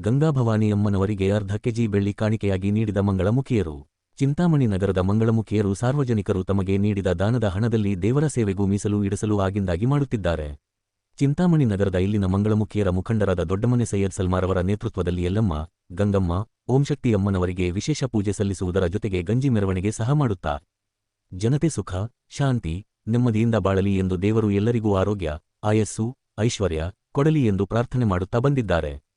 ಗಂಗಾಭವಾನಿ ಅಮ್ಮನವರಿಗೆ ಅರ್ಧ ಕೆಜಿ ಬೆಳ್ಳಿ ಕಾಣಿಕೆಯಾಗಿ ನೀಡಿದ ಮಂಗಳಮುಖಿಯರು. ಚಿಂತಾಮಣಿ ನಗರದ ಮಂಗಳಮುಖಿಯರು ಸಾರ್ವಜನಿಕರು ತಮಗೆ ನೀಡಿದ ದಾನದ ಹಣದಲ್ಲಿ ದೇವರ ಸೇವೆಗೂ ಮೀಸಲು ಇಡಿಸಲು ಆಗಿಂದಾಗಿ ಮಾಡುತ್ತಿದ್ದಾರೆ. ಚಿಂತಾಮಣಿ ನಗರದ ಇಲ್ಲಿನ ಮಂಗಳಮುಖಿಯರ ಮುಖಂಡರಾದ ದೊಡ್ಡಮನೆ ಸೈಯದ್ ಸಲ್ಮಾರವರ ನೇತೃತ್ವದಲ್ಲಿ ಎಲ್ಲಮ್ಮ ಗಂಗಮ್ಮ ಓಂಶಕ್ತಿಯಮ್ಮನವರಿಗೆ ವಿಶೇಷ ಪೂಜೆ ಸಲ್ಲಿಸುವುದರ ಜೊತೆಗೆ ಗಂಜಿ ಮೆರವಣಿಗೆ ಸಹ ಮಾಡುತ್ತಾ. ಜನತೆ ಸುಖ, ಶಾಂತಿ, ನೆಮ್ಮದಿಯಿಂದ ಬಾಳಲಿ ಎಂದು ದೇವರು ಎಲ್ಲರಿಗೂ ಆರೋಗ್ಯ, ಆಯಸ್ಸು, ಐಶ್ವರ್ಯ, ಕೊಡಲಿ ಎಂದು ಪ್ರಾರ್ಥನೆ ಮಾಡುತ್ತಾ ಬಂದಿದ್ದಾರೆ.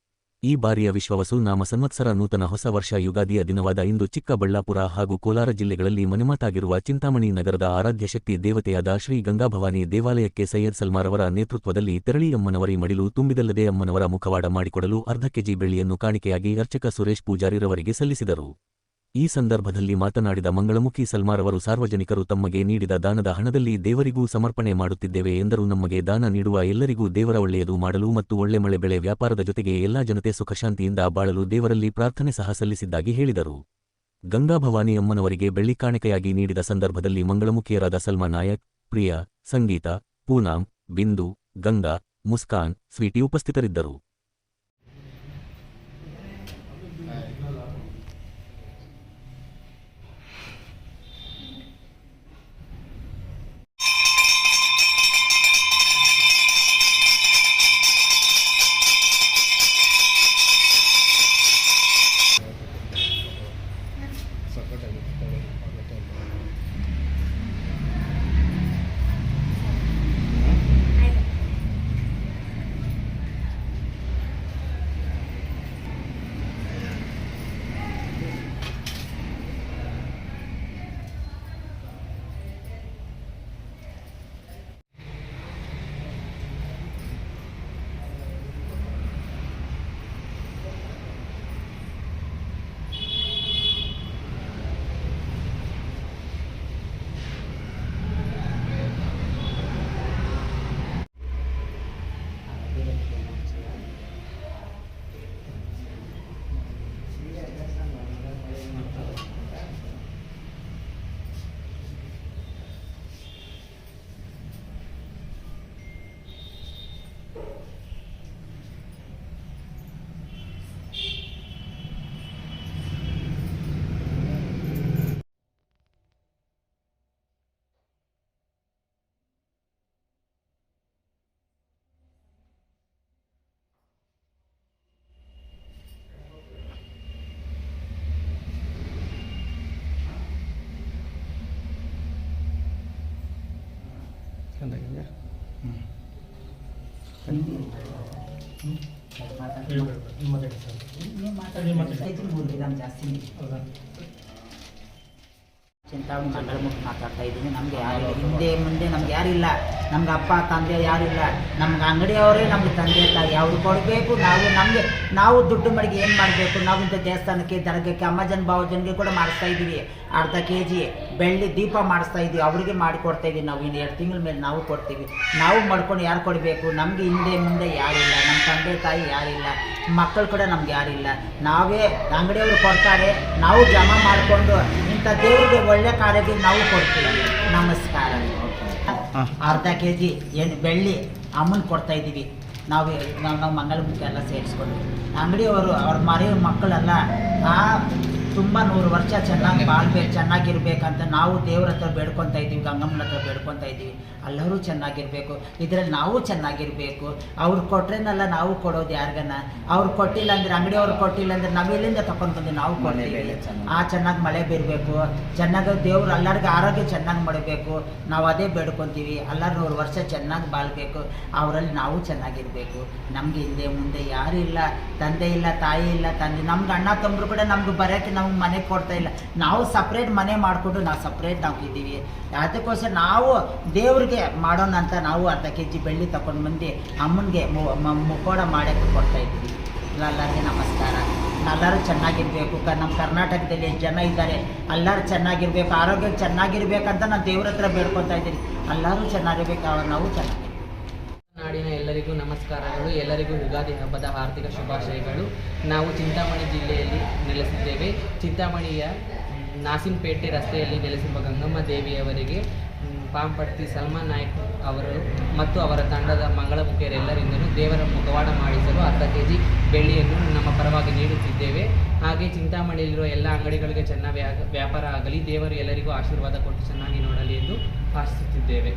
ಈ ಬಾರಿಯ ವಿಶ್ವವಸು ನಾಮ ಸಂವತ್ಸರ ನೂತನ ಹೊಸ ವರ್ಷ ಯುಗಾದಿಯ ದಿನವಾದ ಇಂದು ಚಿಕ್ಕಬಳ್ಳಾಪುರ ಹಾಗೂ ಕೋಲಾರ ಜಿಲ್ಲೆಗಳಲ್ಲಿ ಮನೆಮಾತಾಗಿರುವ ಚಿಂತಾಮಣಿ ನಗರದ ಆರಾಧ್ಯ ಶಕ್ತಿ ದೇವತೆಯಾದ ಶ್ರೀ ಗಂಗಾಭವಾನಿ ದೇವಾಲಯಕ್ಕೆ ಸೈಯದ್ ಸಲ್ಮಾರವರ ನೇತೃತ್ವದಲ್ಲಿ ತೆರಳಿ ಅಮ್ಮನವರಿ ಮಡಿಲು ತುಂಬಿದಲ್ಲದೆ ಅಮ್ಮನವರ ಮುಖವಾಡ ಮಾಡಿಕೊಡಲು ಅರ್ಧ ಕೆಜಿ ಬೆಳ್ಳಿಯನ್ನು ಕಾಣಿಕೆಯಾಗಿ ಅರ್ಚಕ ಸುರೇಶ್ ಪೂಜಾರಿರವರಿಗೆ ಸಲ್ಲಿಸಿದರು. ಈ ಸಂದರ್ಭದಲ್ಲಿ ಮಾತನಾಡಿದ ಮಂಗಳಮುಖಿ ಸಲ್ಮಾರವರು ಸಾರ್ವಜನಿಕರು ತಮಗೆ ನೀಡಿದ ದಾನದ ಹಣದಲ್ಲಿ ದೇವರಿಗೂ ಸಮರ್ಪಣೆ ಮಾಡುತ್ತಿದ್ದೇವೆ ಎಂದರು. ನಮಗೆ ದಾನ ನೀಡುವ ಎಲ್ಲರಿಗೂ ದೇವರ ಒಳ್ಳೆಯದು ಮಾಡಲು ಮತ್ತು ಒಳ್ಳೆ ಮಳೆ ಬೆಳೆ ವ್ಯಾಪಾರದ ಜೊತೆಗೆ ಎಲ್ಲಾ ಜನತೆ ಸುಖಶಾಂತಿಯಿಂದ ಬಾಳಲು ದೇವರಲ್ಲಿ ಪ್ರಾರ್ಥನೆ ಸಹ ಸಲ್ಲಿಸಿದ್ದಾಗಿ ಹೇಳಿದರು. ಗಂಗಾಭವಾನಿ ಅಮ್ಮನವರಿಗೆ ಬೆಳ್ಳಿ ಕಾಣಿಕೆಯಾಗಿ ನೀಡಿದ ಸಂದರ್ಭದಲ್ಲಿ ಮಂಗಳಮುಖಿಯರಾದ ಸಲ್ಮಾ ನಾಯಕ್, ಪ್ರಿಯಾ, ಸಂಗೀತ ಪೂನಾಂ ಬಿಂದು, ಗಂಗಾ, ಮುಸ್ಕಾನ್, ಸ್ವೀಟಿ ಉಪಸ್ಥಿತರಿದ್ದರು. ಚೆನ್ನಾಗಿದೆಯಾ ಮೂರು ಚಿಂತಾಮಣಿ ಮಂಗಳಮುಖಿ ಮಾತಾಡ್ತಾ ಇದ್ದೀನಿ. ನಮಗೆ ಯಾರು ಹಿಂದೆ ಮುಂದೆ ನಮ್ಗೆ ಯಾರಿಲ್ಲ ನಮ್ಗೆ ಅಪ್ಪ ತಂದೆ ಯಾರಿಲ್ಲ ನಮ್ಗೆ ಅಂಗಡಿಯವರೇ ನಮ್ಗೆ ತಂದೆ ತಾಯಿ. ಅವ್ರು ಕೊಡಬೇಕು ನಾವು ನಮಗೆ ನಾವು ದುಡ್ಡು ಮಡಿಗೆ ಏನು ಮಾಡಬೇಕು? ನಾವು ಇಂಥ ದೇವಸ್ಥಾನಕ್ಕೆ ದರ್ಗಕ್ಕೆ ಅಮ್ಮಜನ್ ಭಾವಜನ್ಗೆ ಭಾವ ಜನಗೆ ಕೂಡ ಮಾಡಿಸ್ತಾ ಇದ್ದೀವಿ. ಅರ್ಧ ಕೆ ಜಿ ಬೆಳ್ಳಿ ದೀಪ ಮಾಡಿಸ್ತಾ ಇದ್ದೀವಿ. ಅವರಿಗೆ ಮಾಡಿ ಕೊಡ್ತಾ ಇದೀವಿ ನಾವು ಇನ್ನು ಎರಡು ತಿಂಗಳ ಮೇಲೆ ನಾವು ಕೊಡ್ತೀವಿ. ನಾವು ಮಾಡ್ಕೊಂಡು ಯಾರು ಕೊಡಬೇಕು? ನಮಗೆ ಹಿಂದೆ ಮುಂದೆ ಯಾರಿಲ್ಲ ನಮ್ಮ ತಂದೆ ತಾಯಿ ಯಾರಿಲ್ಲ ಮಕ್ಕಳು ಕೂಡ ನಮ್ಗೆ ಯಾರಿಲ್ಲ ನಾವೇ ಅಂಗಡಿಯವರು ಕೊಡ್ತಾರೆ. ನಾವು ಜಮಾ ಮಾಡಿಕೊಂಡು ಇಂಥ ದೇವರಿಗೆ ಒಳ್ಳೆ ಕಾರ್ಯಕ್ಕೆ ನಾವು ಕೊಡ್ತೀವಿ. ನಮಸ್ಕಾರ. ಅರ್ಧ ಕೆ ಜಿ ಏನು ಬೆಳ್ಳಿ ಅಮ್ಮನ ಕೊಡ್ತಾ ಇದ್ದೀವಿ. ನಾವು ನಾವು ನಾವು ಮಂಗಳಮುಖಿ ಎಲ್ಲ ಸೇರಿಸ್ಕೊಂಡು. ಅಂಗಡಿಯವರು ಅವ್ರ ಮರಿ ಮಕ್ಕಳೆಲ್ಲ ಆ ತುಂಬ ನೂರು ವರ್ಷ ಚೆನ್ನಾಗಿ ಬಾಳ್ಬೇಕು ಚೆನ್ನಾಗಿರ್ಬೇಕಂತ ನಾವು ದೇವ್ರ ಹತ್ರ ಬೇಡ್ಕೊತಾ ಇದ್ದೀವಿ ಗಂಗಮ್ಮನ ಹತ್ರ ಬೇಡ್ಕೊತಾ ಇದ್ದೀವಿ. ಎಲ್ಲರೂ ಚೆನ್ನಾಗಿರ್ಬೇಕು. ಇದರಲ್ಲಿ ನಾವು ಚೆನ್ನಾಗಿರ್ಬೇಕು. ಅವ್ರು ಕೊಟ್ರೇನಲ್ಲ ನಾವು ಕೊಡೋದು ಯಾರಿಗನ? ಅವ್ರು ಕೊಟ್ಟಿಲ್ಲ ಅಂದ್ರೆ ಅಂಗಡಿಯವ್ರು ಕೊಟ್ಟಿಲ್ಲ ಅಂದ್ರೆ ನಾವು ತಕೊಂಡ್ ತಗೊಂಡು ಬಂದು ನಾವು ಕೊಡ್ತೀವಿ? ಆ ಚೆನ್ನಾಗಿ ಮಳೆ ಬೀರಬೇಕು. ಚೆನ್ನಾಗಿ ದೇವ್ರು ಎಲ್ಲರಿಗೂ ಆರೋಗ್ಯ ಚೆನ್ನಾಗಿ ಮಾಡಬೇಕು. ನಾವು ಅದೇ ಬೇಡ್ಕೊತೀವಿ. ಎಲ್ಲರೂ ನೂರು ವರ್ಷ ಚೆನ್ನಾಗಿ ಬಾಳ್ಬೇಕು. ಅವರಲ್ಲಿ ನಾವು ಚೆನ್ನಾಗಿರ್ಬೇಕು. ನಮ್ಗೆ ಹಿಂದೆ ಮುಂದೆ ಯಾರು ಇಲ್ಲ. ತಂದೆ ಇಲ್ಲ ತಾಯಿ ಇಲ್ಲ ತಂದೆ. ನಮ್ಗೆ ಅಣ್ಣ ತಮ್ಮರು ಕೂಡ ನಮ್ಗೆ ಬರೋಕ್ಕೆ ನಮ್ಗೆ ಮನೆ ಕೊಡ್ತಾ ಇಲ್ಲ. ನಾವು ಸಪ್ರೇಟ್ ಮನೆ ಮಾಡಿಕೊಂಡು ನಾವು ಸಪ್ರೇಟ್ ನಾವು ಇದ್ದೀವಿ. ಅದಕ್ಕೋಸ್ಕರ ನಾವು ದೇವ್ರಿಗೆ ಮಾಡೋಣ ಅಂತ ನಾವು ಅರ್ಧ ಕೆ ಜಿ ಬೆಳ್ಳಿ ತಗೊಂಡು ಬಂದು ಅಮ್ಮನಿಗೆ ಮುಖೋಡ ಮಾಡೋಕ್ಕೆ ಕೊಡ್ತಾ ಇದ್ದೀವಿ. ಎಲ್ಲರಿಗೆ ನಮಸ್ಕಾರ. ಎಲ್ಲರೂ ಚೆನ್ನಾಗಿರಬೇಕು. ಕ ನಮ್ಮ ಕರ್ನಾಟಕದಲ್ಲಿ ಎಷ್ಟು ಜನ ಇದ್ದಾರೆ? ಎಲ್ಲರೂ ಚೆನ್ನಾಗಿರ್ಬೇಕು. ಆರೋಗ್ಯ ಚೆನ್ನಾಗಿರ್ಬೇಕಂತ ನಾನು ದೇವ್ರ ಹತ್ರ ಬೇಡ್ಕೊತಾ ಇದ್ದೀನಿ ಎಲ್ಲರೂ ಚೆನ್ನಾಗಿರ್ಬೇಕು. ನಾವು ಚೆನ್ನಾಗಿ ನಾಡಿನ ಎಲ್ಲರಿಗೂ ನಮಸ್ಕಾರಗಳು, ಎಲ್ಲರಿಗೂ ಯುಗಾದಿ ಹಬ್ಬದ ಆರ್ಥಿಕ ಶುಭಾಶಯಗಳು. ನಾವು ಚಿಂತಾಮಣಿ ಜಿಲ್ಲೆಯಲ್ಲಿ ನೆಲೆಸಿದ್ದೇವೆ. ಚಿಂತಾಮಣಿಯ ನಾಸಿಂಪೇಟೆ ರಸ್ತೆಯಲ್ಲಿ ನೆಲೆಸಿರುವ ಗಂಗಮ್ಮ ದೇವಿಯವರಿಗೆ ಪಾಂಪಟ್ಟಿ ಸಲ್ಮಾನ್ ನಾಯ್ಕ್ ಅವರು ಮತ್ತು ಅವರ ತಂಡದ ಮಂಗಳಮುಖಿಯರೆಲ್ಲರಿಂದಲೂ ದೇವರ ಮುಖವಾಡ ಮಾಡಿಸಲು ಅರ್ಧ ಕೆ ಜಿ ಬೆಳ್ಳಿಯನ್ನು ನಮ್ಮ ಪರವಾಗಿ ನೀಡುತ್ತಿದ್ದೇವೆ. ಹಾಗೆ ಚಿಂತಾಮಣಿಯಲ್ಲಿರುವ ಎಲ್ಲ ಅಂಗಡಿಗಳಿಗೆ ಚೆನ್ನಾಗಿ ವ್ಯಾಪಾರ ಆಗಲಿ, ದೇವರು ಎಲ್ಲರಿಗೂ ಆಶೀರ್ವಾದ ಕೊಟ್ಟು ಚೆನ್ನಾಗಿ ನೋಡಲಿ ಎಂದು ಆಶಿಸುತ್ತಿದ್ದೇವೆ.